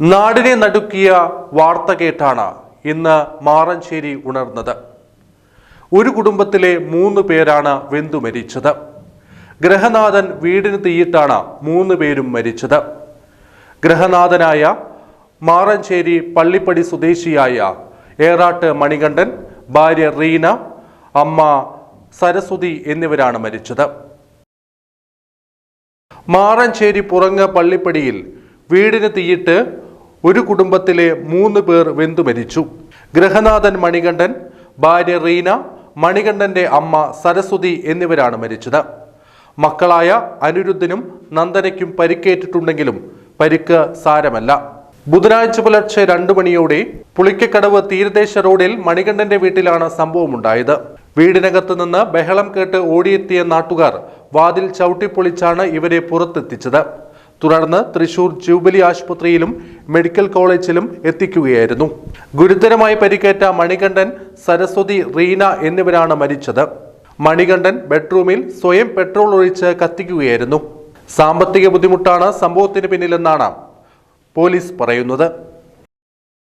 നാടിനെ നടുക്കിയ വാർത്ത കേട്ടാണ് ഇന്ന് മാറഞ്ചേരി ഉണർന്നത്. ഒരു കുടുംബത്തിലെ മൂന്ന് പേരാണ് വെന്തു മരിച്ചത്. ഗ്രഹനാഥൻ വീടിന് തീയിട്ടാണ് മൂന്ന് പേരും മരിച്ചത്. ഗ്രഹനാഥനായ മാറഞ്ചേരി പള്ളിപ്പടി സ്വദേശിയായ ഏറാട്ട് മണികണ്ഠൻ ഭാര്യ റീന അമ്മ സരസ്വതി എന്നിവരാണ് മരിച്ചത്. മാറഞ്ചേരി പുറങ്ങ പള്ളിപ്പടിയിൽ വീടിന് തീയിട്ട് ഒരു കുടുംബത്തിലെ മൂന്ന് പേർ വെന്തു മരിച്ചു. ഗ്രഹനാഥൻ മണികണ്ഠൻ ഭാര്യ റീന മണികണ്ഠന്റെ അമ്മ സരസ്വതി എന്നിവരാണ് മരിച്ചത്. മക്കളായ അനിരുദ്ധനും നന്ദനയ്ക്കും പരിക്കേറ്റിട്ടുണ്ടെങ്കിലും പരിക്ക് സാരമല്ല. ബുധനാഴ്ച പുലർച്ചെ രണ്ടു മണിയോടെ പുളിക്കക്കടവ് തീരദേശ റോഡിൽ മണികണ്ഠന്റെ വീട്ടിലാണ് സംഭവമുണ്ടായത്. വീടിനകത്ത് നിന്ന് ബഹളം കേട്ട് ഓടിയെത്തിയ നാട്ടുകാർ വാതിൽ ചവിട്ടിപ്പൊളിച്ചാണ് ഇവരെ പുറത്തെത്തിച്ചത്. തുടർന്ന് തൃശൂർ ജൂബിലി ആശുപത്രിയിലും മെഡിക്കൽ കോളേജിലും എത്തിക്കുകയായിരുന്നു. ഗുരുതരമായി പരിക്കേറ്റ മണികണ്ഠൻ സരസ്വതി റീന എന്നിവരാണ് മരിച്ചത്. മണികണ്ഠൻ ബെഡ്റൂമിൽ സ്വയം പെട്രോൾ ഒഴിച്ച് കത്തിക്കുകയായിരുന്നു. സാമ്പത്തിക ബുദ്ധിമുട്ടാണ് സംഭവത്തിന് പിന്നിലെന്നാണ് പോലീസ് പറയുന്നത്.